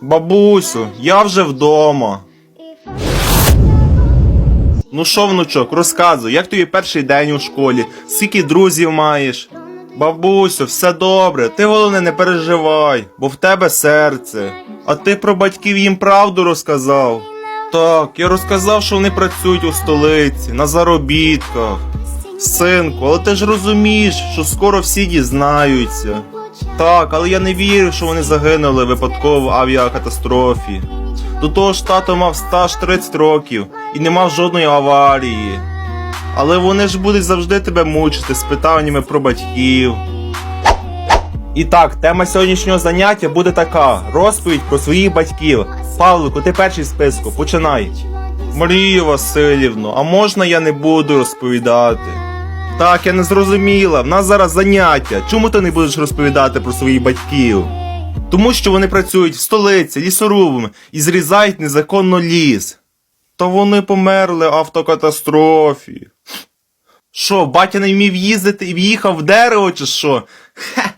Бабусю, я вже вдома. Ну що, внучок, розказуй, як тобі перший день у школі? Скільки друзів маєш? Бабусю, все добре, ти головне не переживай, бо в тебе серце. А ти про батьків їм правду розказав? Так, я розказав, що вони працюють у столиці, на заробітках. Синку, але ти ж розумієш, що скоро всі дізнаються. Так, але я не вірю, що вони загинули випадково в авіакатастрофі. До того ж тато мав стаж 30 років і не мав жодної аварії. Але вони ж будуть завжди тебе мучити з питаннями про батьків. І так, тема сьогоднішнього заняття буде така: розповідь про своїх батьків. Павлику, ти перший в списку, починай. Марія Васильівно, а можна я не буду розповідати? Так, я не зрозуміла. В нас зараз заняття. Чому ти не будеш розповідати про своїх батьків? Тому що вони працюють в столиці лісорубами і зрізають незаконно ліс. Та вони померли в автокатастрофі. Що, батя не вмів їздити і в'їхав в дерево, чи що? Хе,